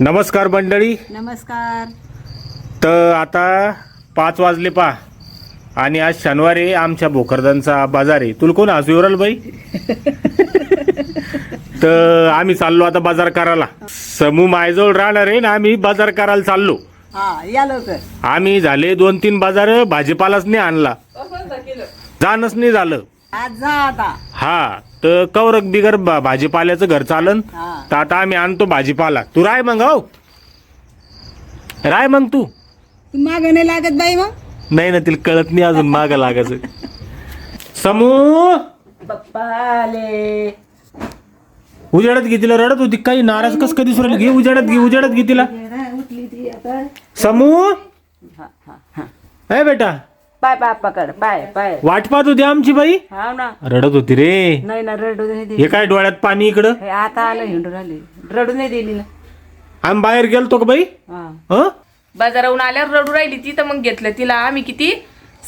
नमस्कार मंडळी. नमस्कार. तर आता पाच वाजले पा आणि आज शनिवार आहे आमच्या भोकरदनचा बाजार आहे. तुला कोण हसू येऊ बाई? तर आम्ही चाललो आता बाजार करायला. समूह मायजवळ राहणार आहे ना आम्ही बाजार करायला चाललो. हा या लवकर. आम्ही झाले दोन तीन बाजार भाजीपालाच नाही आणला. जाणच नाही झालं. आज जा आता. हा तर कवरक बिगर भा- भाजीपाल्याचं घर चालन. हा. तर आता आम्ही आणतो भाजीपाला. तू राय मग हो. राय मग तू. तू माग नाही लागत बाई मग. नाही ना तिला कळत नाही अजून माग लागायचं. समूह पप्पाले उजाडत घे तिला रडत होती. काही नाराज कस कधी सुरली? घे उजाडत घे उजाडत घे तिला. उठली ती आता. समूह हा हा हा. ए बेटा. पाय पाय पकड पाय पाय. वाट पाहत होती आमची बाई? हा ना. रडत होती रे. नाही ना रडू नाही हे काय डोळ्यात पाणी इकडं? हे आता आलं हिंडू राहिली. रडू नाही दिली ना. आम्ही बाहेर गेलतो का बाई? हा. हं? बाजाराहून आल्यावर रडू राहिली ती तर मग घेतलं. तिला आम्ही किती?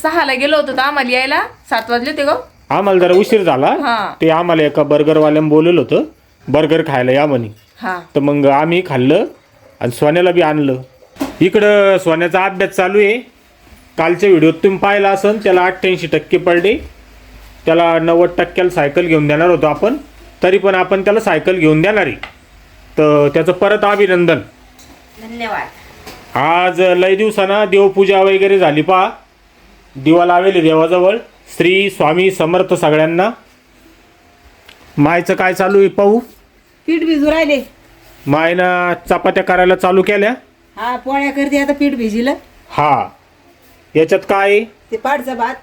सहाला गेलो होतो तर आम्हाला यायला. सात वाजले होते ग. आम्हाला जरा उशीर झाला. हा. ते आम्हाला एका बर्गरवाल्यानं बोलवलं होतं बर्गर खायला या म्हणे. हा. तर मग आम्ही खाल्लं आणि सोन्याला बी आणलं. इकडं सोन्याचा अभ्यास चालू आहे. कालच्या व्हिडिओत तुम्ही पाहिला असन त्याला अठ्ठ्याऐंशी टक्के पडले त्याला नव्वद टक्क्याला सायकल घेऊन देणार होतो आपण तरी पण आपण त्याला सायकल घेऊन देणार आहे. तर त्याचं परत अभिनंदन. धन्यवाद. आज लय दिवसानं देवपूजा वगैरे झाली पहा. दिवा लावेले देवाजवळ. श्री स्वामी समर्थ सगळ्यांना. मायचं काय चालू आहे पाहू? पीठ भिजू राहिले. मायनं चपात्या करायला चालू केल्या. हा पोळ्या करते आता पीठ भिजिलं. हा. याच्यात काय? आहे? ते पाडचा भात.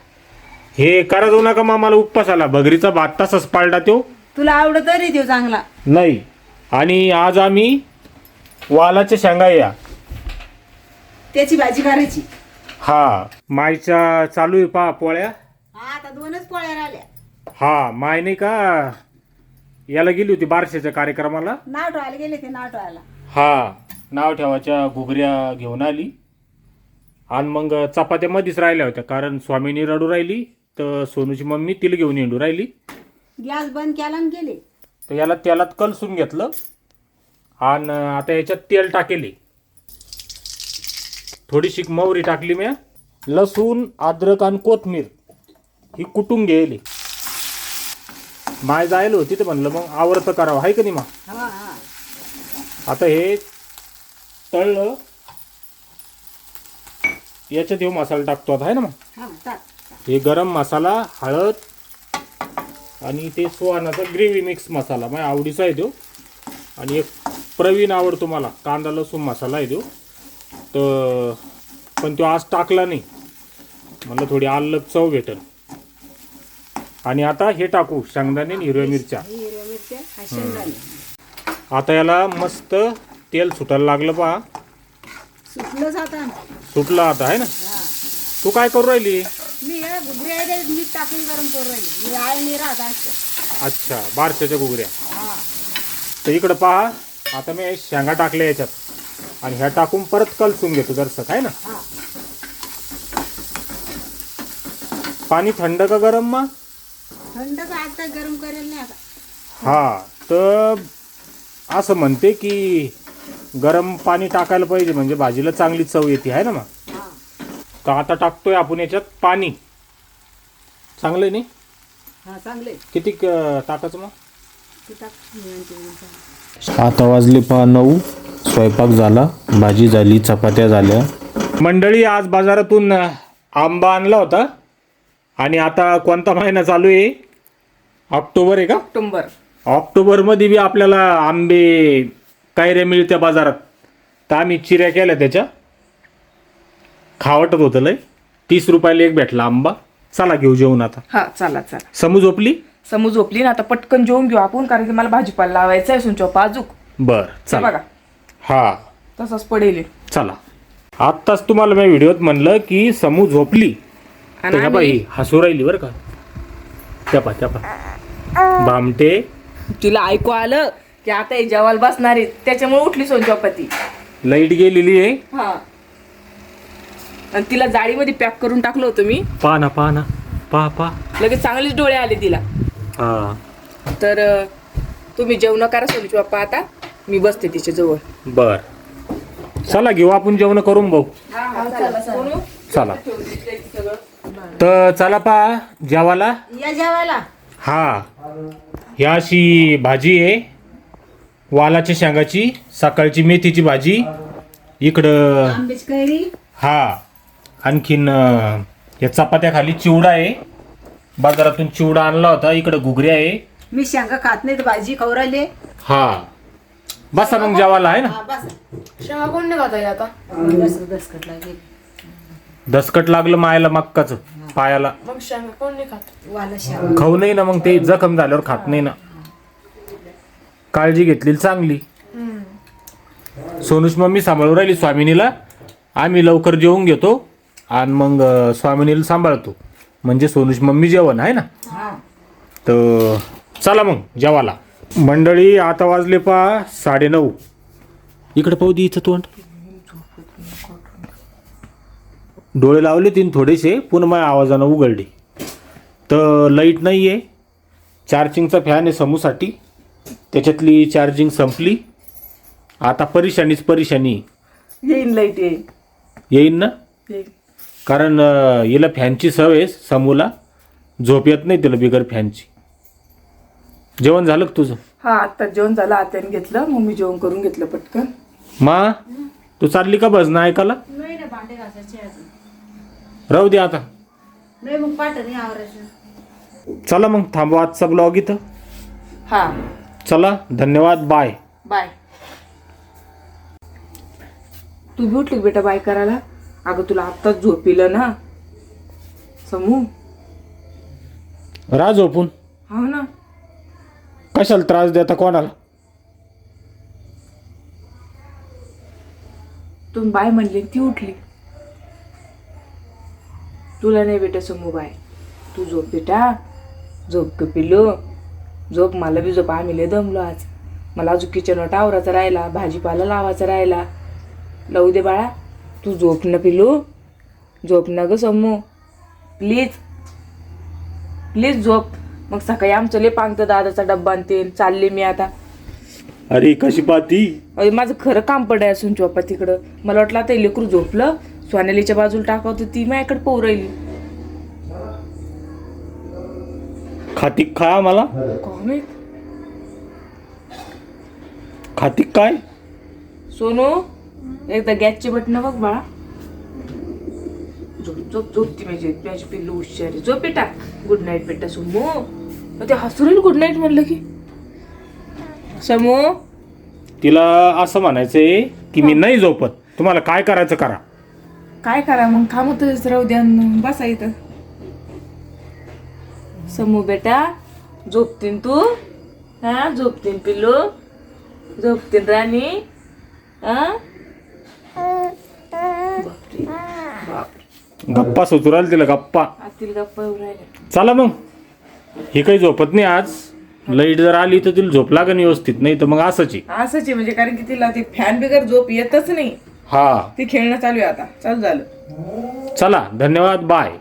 हे करा जाऊ नका मामाला उपवास आला भगरीचा भात तसाच पाळला तो. तुला आवडत रे देव चांगला. नाही. आणि आज आम्ही वालाच्या शेंगा या. त्याची भाजी करायची. हा. मायच्या चालू आहे पहा पोळ्या. हा आता दोनच पोळ्या राहिल्या. हा माय नाही का? याला गेली होती बारशेच्या कार्यक्रमाला. नाव ठेवायला गेले ते नाव ठेवायला हा. नाव ठेवाच्या घुगऱ्या घेऊन आली. आणि मग चपात्या मध्येच राहिल्या होत्या. कारण स्वामीनी रडू राहिली तर सोनूची मम्मी तिला घेऊन येऊ राहिली. गॅस बंद केला आणि गेले. तर याला तेलात कलसून घेतलं आणि आता याच्यात तेल टाकेले. थोडीशी मोहरी टाकली मी लसूण अद्रक आणि कोथमीर ही कुटून घ्यायली. माय जायला होती तर म्हणलं मग आवडतं करावं आहे का नाही मग आता हे तळलं याच्यात हे मसाला टाकतो आता आहे ना मग? हा टाक. हे गरम मसाला हळद आणि ते सुहानाचा ग्रेव्ही मिक्स मसाला. माझ्या आवडीचा आहे तो. आणि एक प्रवीण आवडतो मला कांदा लसूण मसाला आहे तो. तर पण तो आज टाकला नाही. मला थोडी आल्लग चव भेटेल. आणि आता हे टाकू शेंगदाणे आणि हिरव्या मिरच्या. हिरव्या मिरच्या हा शेंगदाणे. आता याला मस्त तेल सुटायला लागलं पहा. सुटलंच आता सुटलं आता आहे ना? तू काय करू राहिली? मी या घुगऱ्या आहे ते मीठ टाकून गरम करू राहिली. मी आहे मी राहत असते अच्छा बारशाच्या गुगऱ्या हा. तर इकडं पहा आता मी शेंगा टाकल्या याच्यात. आणि ह्या टाकून परत कलसून घेतो जरसं काय ना? हा. पाणी थंड का गरम मा थंडच आता गरम करेल नाही आता. हा तर असं म्हणते की गरम पाणी टाकायला पाहिजे म्हणजे भाजीला चांगली चव येते आहे ना मग? हा तर आता टाकतोय आपण याच्यात पाणी. चांगलं आहे नाही? हा चांगले किती क- टाकायचं मग? तू टाक. आता वाजले पहा नऊ. स्वयंपाक झाला भाजी झाली चपात्या झाल्या. मंडळी आज बाजारातून अ, आंबा आणला होता. आणि आता कोणता महिना चालू आहे? ऑक्टोबर आहे का? ऑक्टोबर. ऑक्टोबरमध्ये बी आपल्याला आंबे कैऱ्या मिळत्या बाजारात? तर आम्ही चिऱ्या केल्या त्याच्या. खावटत होतं लय. तीस रुपयाला एक भेटला आंबा. चला घेऊ जेवण आता. हा चला चला. समू झोपली? समू झोपली ना आता पटकन जेवून घेऊ आपण कारण की मला भाजीपाला लावायचा आहे सुंचो पाजूक बर चला. बघा. हा. तसंच पडेल. चला. आत्ताच तुम्हाला मी व्हिडिओत म्हणलं की समू झोपली. आणि आम्ही- बाई हसू राहिली बरं का. त्या पा त्या पा. भामटे तिला ऐकू आलं. की आता हे जेवायला बसणार आहे त्याच्यामुळे उठली सोनचपाती. लाइट गेलेली आहे. हा. आणि तिला जाळीमध्ये पॅक करून टाकलं होतं मी. पहा ना पहा ना. पहा पहा लगेच चांगलेच डोळे आले तिला. हा. तर अं, तुम्ही जेवण करा सोनची बाप्पा आता. मी बसते तिच्या जवळ. बर. चला घेऊ आपण जेवण करून भाऊ सोनू? चला. तर चला पा जेवाला या जेवायला. हा. ही अशी भाजी आहे. वालाच्या शेंगाची सकाळची मेथीची भाजी इकडं कैरी हा आणखीन अं, या चपात्या खाली चिवडा आहे. बाजारातून चिवडा आणला होता इकडं घुगरी आहे. मी शेंगा खात नाही तर भाजी खाऊ राहिले. हा. बसा मग जेवायला आहे ना. हा, बस. शेंगा कोण नाही खाता आता? दस दसकट लागेल दसकट लागलं मायाला मक्काचं पायाला. मग शेंगा कोण नाही खात? वाला शेंगा. खाऊ नाही ना मग ते जखम झाल्यावर खात नाही ना. काळजी घेतलेली चांगली. सोनूश मम्मी सांभाळून राहिली स्वामिनीला. आम्ही लवकर जेवून घेतो आणि मग स्वामिनीला सांभाळतो. म्हणजे सोनूश मम्मी जेवण आहे ना? हा. तर चला मग जेवाला मंडळी आता वाजले पा साडेनऊ. इकडे पाहू दे इथं तोंड. डोळे लावले तीन थोडेसे पुन्हा माझ्या आवाजानं उघडले. तर लाइट नाही आहे चार्जिंगचा फॅन आहे समूसाठी. त्याच्यातली चार्जिंग संपली. आता परेशानीच परेशानी. येईन लाइट येईन. येईन ना? कारण अं, हिला फॅनची सवय आहे समूला. झोप येत नाही तिला बिगर फॅनची. जेवण झालं का तुझं? हा आता जेवण झालं आत्याने घेतलं. मग मी जेवण करून घेतलं पटकन. मा तू चालली का भजनं ऐकायला? नाही ना भांडे घासायचे अजून. राहू दे आता. नाही मग पाठ नाही आवरायचं. चला मग थांबवा आजचा ब्लॉग इथं. हा. चला धन्यवाद बाय बाय तू बी उठली का बेटा बाय करायला? अगं तुला आत्ताच झोपिलं ना. समू? राह झोपून? हा ना. कशाला त्रास देता कोणाला? तुम्ही बाय म्हणली ती उठली. तुला नाही बेटा समू बाय तू झोप बेटा. झोप पिलो झोप मला बी झोप. आम्ही लय दमलो आज. मला अजून किचन आवराचा राहिला भाजीपाला लावायचा राहिला. लावू दे बाळा. तू झोप ना पिलू. झोप ना ग समू प्लीज प्लीज झोप. मग सकाळी आमचं लय पांगतं दादाचा डब्बा आणते चालले मी आता. अरे कशी पाहती? अरे माझं खरं काम पडाय असून चोपा तिकडं. मला वाटलं आता लेकरू झोपलं. सोनालीच्या बाजूला टाकावं ती माझ्याकडे पोहू खातिक खा मला? खातिक काय? सोनू एकदा गॅसचे बटन बघ बाळा. झोप झोप झोप ती माझी. माझी पिल्लू हुशारी झोप बेटा गुड नाईट बेटा समू मग ते हसू गुड नाईट म्हणलं की. समू तिला असं म्हणायचंय की मी नाही झोपत. तुम्हाला काय करायचं करा. काय करा मग? थांबतच राहू द्या न. बसा इथं. समू बेटा झोपतीन तू? हा झोपतीन पिल्लू? झोपतीन राणी? हा? बापरे बापरे. गप्पा सुचुराल तिला गप्पा. आतील गप्पा येऊ राहिल्या. चला मग. हे काही झोपत नाही आज. लाइट जर आली तर तिला झोप लागन व्यवस्थित नाही तर मग असंच आहे. असंच आहे म्हणजे कारण की तिला ते फॅन बिगर झोप येतच नाही. हा. ती खेळणं चालू आहे आता. चालू झालं. चला धन्यवाद बाय.